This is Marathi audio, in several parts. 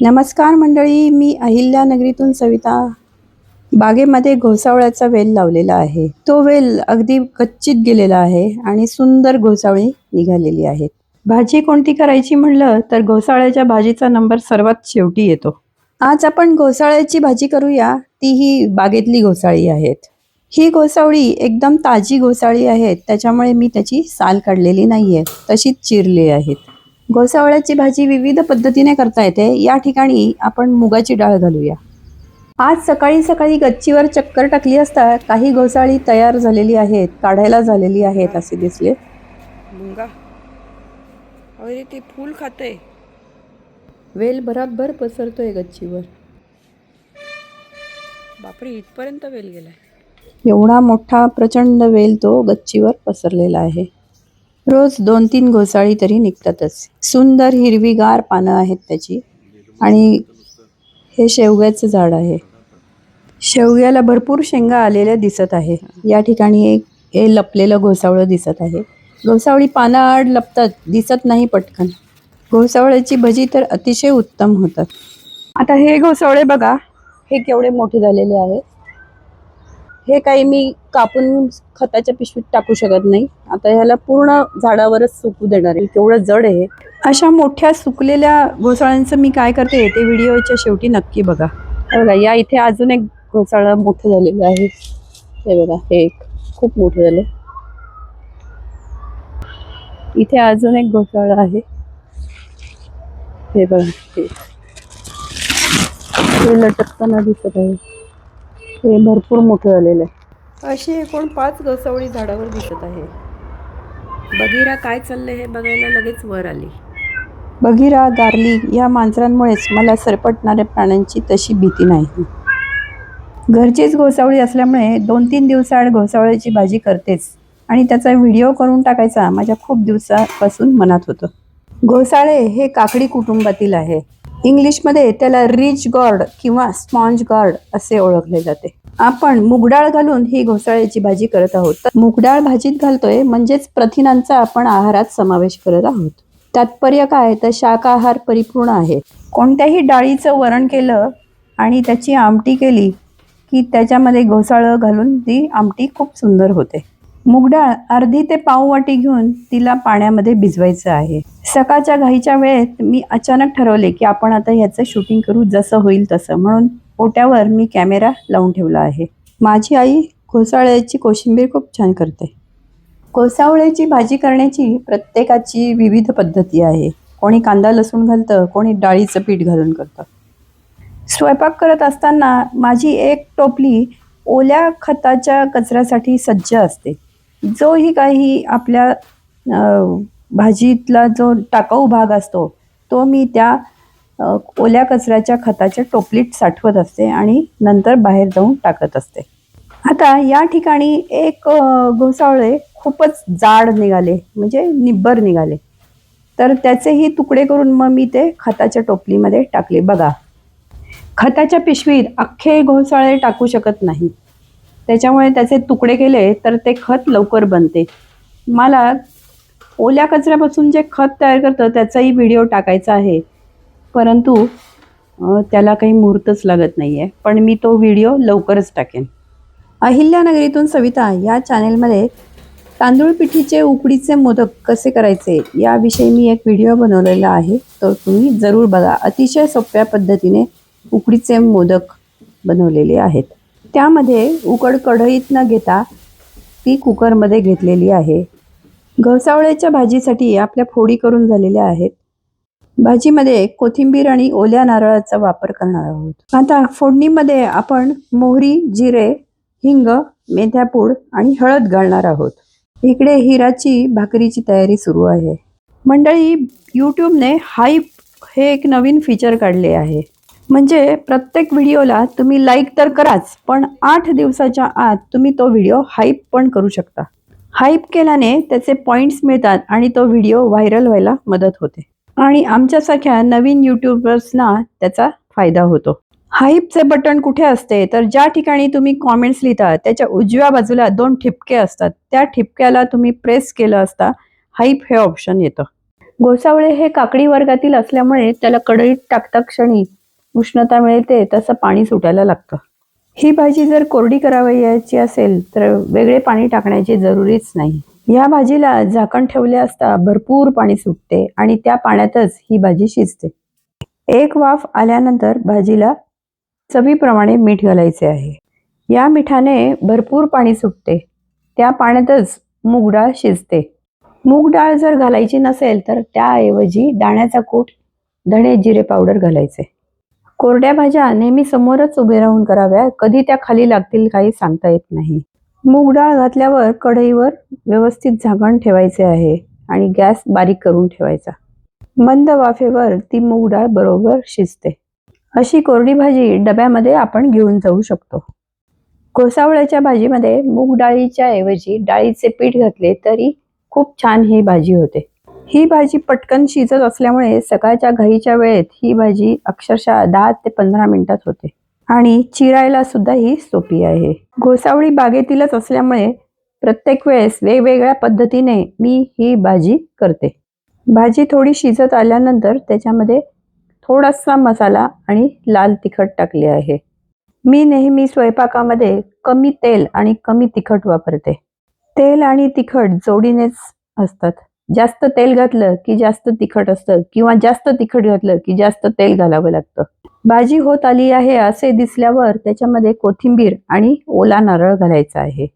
नमस्कार मंडळी मी अहिल्या नगरीतून सविता. बागेमध्ये घोसावळ्याचा वेल लावलेला आहे. तो वेल अगदी कच्चित गेलेला आहे आणि सुंदर घोसावळी निघालेली आहेत भाजी कोणती करायची म्हणलं तर घोसाळ्याच्या भाजीचा नंबर सर्वात शेवटी येतो. आज आपण घोसाळ्याची भाजी करूया. ती ही बागेतली घोसाळी आहेत. ही घोसावळी एकदम ताजी घोसाळी आहेत त्याच्यामुळे मी त्याची साल काढलेली नाही आहे तशीच चिरली आहेत. घोसावळ्याची भाजी विविध पद्धतीने करता येते. या ठिकाणी आपण मुगाची डाळ घालूया. आज सकाळी सकाळी गच्चीवर चक्कर टाकली असता काही घोसाळी तयार झालेली आहेत काढायला झालेली आहेत असे दिसले. मुंगा. अरे ते फूल खाते वेल बराबर पसरतोय गच्चीवर. बापरे इथपर्यंत वेल गेलाय. एवढा मोठा प्रचंड वेल तो गच्चीवर पसरलेला आहे. रोज दोन तीन घोसाळी तरी निघतातच. सुंदर हिरवीगार पानं आहेत त्याची. आणि हे शेवग्याचं झाड आहे. शेवग्याला भरपूर शेंगा आलेल्या दिसत आहे. या ठिकाणी एक हे लपलेलं घोसावळं दिसत आहे. घोसावळी पानाआड लपतात दिसत नाही पटकन. घोसावळ्याची भजी तर अतिशय उत्तम होतात. आता हे घोसावळे बघा हे केवढे मोठे झालेले आहेत हे काही मी कापून खताच्या पिशवीत टाकू शकत नाही. आता ह्याला पूर्ण झाडावरच सुकू देणार आहे. केवढं जड आहे. अशा मोठ्या सुकलेल्या घोसाळ्यांचं मी काय करते ते व्हिडिओच्या शेवटी नक्की बघा. बघा या इथे अजून एक घोसाळा मोठं झालेलं आहे. हे बघा हे एक खूप मोठं झाले इथे अजून एक घोसाळा आहे. हे बघा हे. हे लटकताना दिसत आहे. हे भरपूर मोठं झालेलं. आहे अशी एकूण पाच घोसावळी झाडावर दिसत आहे. बघिरा काय चाललंय हे बघायला लगेच वर आली. बघिरा गारली या मांजरांमुळेच मला सरपटणाऱ्या प्राण्यांची तशी भीती नाही. घरचीच घोसावळी असल्यामुळे दोन तीन दिवसाआड घोसावळ्याची भाजी करतेच. आणि त्याचा व्हिडिओ करून टाकायचा माझ्या खूप दिवसापासून मनात होतं. घोसाळे हे काकडी कुटुंबातील आहे. इंग्लिशमध्ये त्याला रिच गॉर्ड किंवा स्पॉन्ज गॉर्ड असे ओळखले जाते. आपण मुगडाळ घालून ही घोसाळ्याची भाजी करत आहोत. तर मुगडाळ भाजीत घालतोय म्हणजेच प्रथिनांचा आपण आहारात समावेश करत आहोत. तात्पर्य काय? तर शाकाहार परिपूर्ण आहे. कोणत्याही डाळीचं वरण केलं आणि त्याची आमटी केली की त्याच्यामध्ये घोसाळं घालून ती आमटी खूप सुंदर होते. मुगडाळ अर्धी ते पाववाटी घेऊन तिला पाण्यामध्ये भिजवायचं आहे. सकाळच्या घाईच्या वेळेत मी अचानक ठरवले की आपण आता ह्याचं शूटिंग करू जसं होईल तसं. म्हणून ओट्यावर मी कॅमेरा लावून ठेवला आहे. माझी आई घोसाळ्याची कोशिंबीर खूप छान करते. कोसावळ्याची भाजी करण्याची प्रत्येकाची विविध पद्धती आहे. कोणी कांदा लसूण घालतं कोणी डाळीचं पीठ घालून करतं. स्वयंपाक करत असताना माझी एक टोपली ओल्या खताच्या कचऱ्यासाठी सज्ज असते. जोही काही आपल्या भाजीतला जो टाकाऊ भाग असतो तो मी त्या ओल्या कचऱ्याच्या खताच्या टोपलीत साठवत असते आणि नंतर बाहेर जाऊन टाकत असते. आता या ठिकाणी एक घोसाळे घोसावळे खूपच जाड निघाले म्हणजे निब्बर निघाले. तर त्याचेही तुकडे करून मग मी ते खताच्या टोपलीमध्ये टाकले. बघा खताच्या पिशवीत अख्खे घोसाळे टाकू शकत नाही. त्याच्यामुळे त्याचे तुकडे केले तर ते खत लवकर बनते. मला ओल्या कचऱ्यापासून जे खत तयार करतं त्याचाही व्हिडिओ टाकायचा आहे. परंतु त्याला काही मुहूर्तच लागत नाही आहे पण मी तो व्हिडिओ लवकरच टाकेन. अहिल्यानगरीतून सविता या चॅनेलमध्ये तांदूळ पिठीचे उकडीचे मोदक कसे करायचे याविषयी मी एक व्हिडिओ बनवलेला आहे. तो तुम्ही जरूर बघा. अतिशय सोप्या पद्धतीने उकडीचे मोदक बनवलेले आहेत. त्यामध्ये उकड कढईत न घेता ती कुकरमध्ये घेतलेली आहे. घसावळ्याच्या भाजीसाठी आपल्या फोडी करून झालेल्या आहेत. भाजीमध्ये कोथिंबीर आणि ओल्या नारळाचा वापर करणार आहोत. आता फोडणीमध्ये आपण मोहरी जिरे हिंग मेथ्यापूड आणि हळद घालणार आहोत. इकडे हिराची भाकरीची तयारी सुरू आहे. मंडळी यूट्यूबने हाईप हे एक नवीन फीचर काढले आहे. म्हणजे प्रत्येक व्हिडिओला तुम्ही लाईक तर कराच पण आठ दिवसाच्या आत तुम्ही तो व्हिडिओ हाईप पण करू शकता. हाईप केल्याने त्याचे पॉईंट्स मिळतात आणि तो व्हिडिओ व्हायरल व्हायला मदत होते. आणि आमच्यासारख्या नवीन यूट्यूबर्सना त्याचा फायदा होतो. हाईपचे बटन कुठे असते? तर ज्या ठिकाणी तुम्ही कॉमेंट्स लिहिता त्याच्या उजव्या बाजूला दोन ठिपके असतात. त्या ठिपक्याला तुम्ही प्रेस केलं असता हाईप हे ऑप्शन येतं. गोसावळे हे काकडी वर्गातील असल्यामुळे त्याला कढईत टाकता क्षणी उष्णता मिळते तसं पाणी सुटायला लागतं. ही भाजी जर कोरडी करावयाची असेल तर वेगळे पाणी टाकण्याची जरुरीच नाही. या भाजीला झाकण ठेवले असता भरपूर पाणी सुटते आणि त्या पाण्यातच ही भाजी शिजते. एक वाफ आल्यानंतर भाजीला चवीप्रमाणे मीठ घालायचे आहे. या मिठाने भरपूर पाणी सुटते. त्या पाण्यातच मूग डाळ शिजते. मूग डाळ जर घालायची नसेल तर त्याऐवजी दाण्याचा कूट धणे जिरे पावडर घालायचे. कोरड्या भाज्या नेहमी समोरच उभे राहून कराव्या. कधी त्या खाली लागतील काही सांगता येत नाही. मूग डाळ घातल्यावर कढईवर व्यवस्थित झाकण ठेवायचे आहे आणि गॅस बारीक करून ठेवायचा. मंद वाफेवर ती मूग डाळ बरोबर शिजते. अशी कोरडी भाजी डब्यामध्ये आपण घेऊन जाऊ शकतो. घोसावळ्याच्या भाजीमध्ये मूग डाळीच्या ऐवजी डाळीचे पीठ घातले तरी खूप छान ही भाजी होते. ही भाजी पटकन शिजत असल्यामुळे सकाळच्या घाईच्या वेळेत ही भाजी अक्षरशः दहा ते पंधरा मिनिटात होते. आणि चिरायला सुद्धा ही सोपी आहे. घोसावळी बागेतीलच असल्यामुळे प्रत्येक वेळेस वेगवेगळ्या पद्धतीने मी ही भाजी करते. भाजी थोडी शिजत आल्यानंतर त्याच्यामध्ये थोडासा मसाला आणि लाल तिखट टाकले आहे. मी नेहमी स्वयंपाकामध्ये कमी तेल आणि कमी तिखट वापरते. तेल आणि तिखट जोडीनेच असतात. जास्त तेल घातलं की जास्त तिखट असतं किंवा जास्त तिखट घातलं की जास्त तेल घालावं लागतं. भाजी होत आली आहे असे दिसल्यावर त्याच्यामध्ये कोथिंबीर आणि ओला नारळ घालायचा आहे.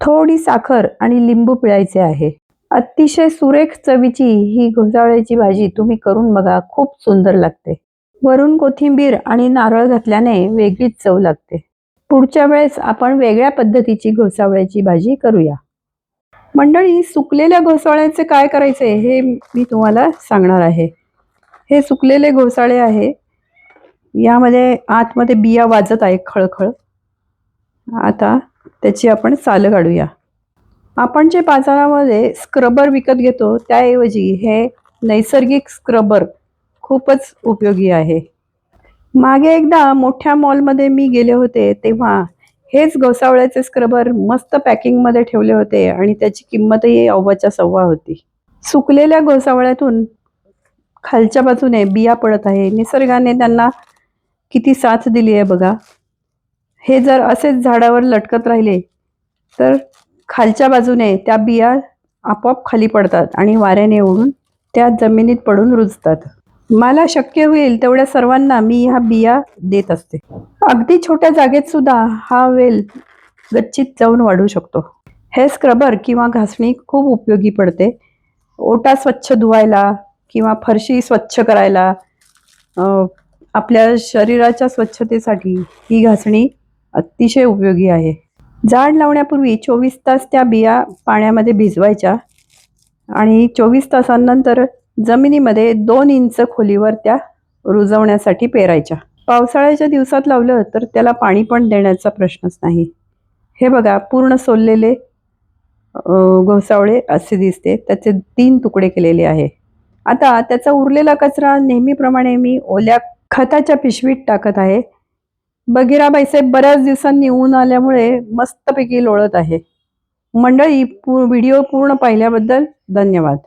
थोडी साखर आणि लिंबू पिळायचे आहे. अतिशय सुरेख चवीची ही घोसावळ्याची भाजी तुम्ही करून बघा खूप सुंदर लागते. वरून कोथिंबीर आणि नारळ घातल्याने वेगळीच चव लागते. पुढच्या वेळेस आपण वेगळ्या पद्धतीची घोसावळ्याची भाजी करूया. मंडळी सुकलेल्या घोसाळ्याचे काय करायचे हे मी तुम्हाला सांगणार आहे. हे सुकलेले घोसाळे आहे. यामध्ये आतमध्ये बिया वाजत आहे खळखळ. आता त्याची आपण सालं काढूया. आपण जे बाजारामध्ये स्क्रबर विकत घेतो त्याऐवजी हे नैसर्गिक स्क्रबर खूपच उपयोगी आहे. मागे एकदा मोठ्या मॉलमध्ये मी गेले होते तेव्हा हेच घोसावळ्याचे स्क्रबर मस्त पॅकिंगमध्ये ठेवले होते आणि त्याची किंमतही अव्वाच्या सव्वा होती. सुकलेल्या घोसावळ्यातून खालच्या बाजूने बिया पडत आहे. निसर्गाने त्यांना किती साथ दिली आहे बघा. हे जर असेच झाडावर लटकत राहिले तर खालच्या बाजूने त्या बिया आपोआप खाली पडतात आणि वाऱ्याने ओढून त्या जमिनीत पडून रुजतात. मला शक्य होईल तेवढ्या सर्वांना मी ह्या बिया देत असते. अगदी छोट्या जागेत सुद्धा हा वेल गच्चीत जाऊन वाढू शकतो. हे स्क्रबर किंवा घासणी खूप उपयोगी पडते. ओटा स्वच्छ धुवायला किंवा फरशी स्वच्छ करायला आपल्या शरीराच्या स्वच्छतेसाठी ही घासणी अतिशय उपयोगी आहे. झाड लावण्यापूर्वी चोवीस तास त्या बिया पाण्यामध्ये भिजवायच्या आणि चोवीस तासांनंतर जमिनीमध्ये दोन इंच खोलीवर त्या रुजवण्यासाठी पेरायच्या. पावसाळ्याच्या दिवसात लावलं तर त्याला पाणी पण देण्याचा प्रश्नच नाही. हे बघा पूर्ण सोललेले घोसावळे असे दिसते. त्याचे तीन तुकडे केलेले आहे. आता त्याचा उरलेला कचरा नेहमीप्रमाणे मी ओल्या खताच्या पिशवीत टाकत आहे. बघिराबाईसाहेब बऱ्याच दिवसांनी ऊन आल्यामुळे मस्तपैकी लोळत आहे. मंडळी पू व्हिडिओ पूर्ण पाहिल्याबद्दल धन्यवाद.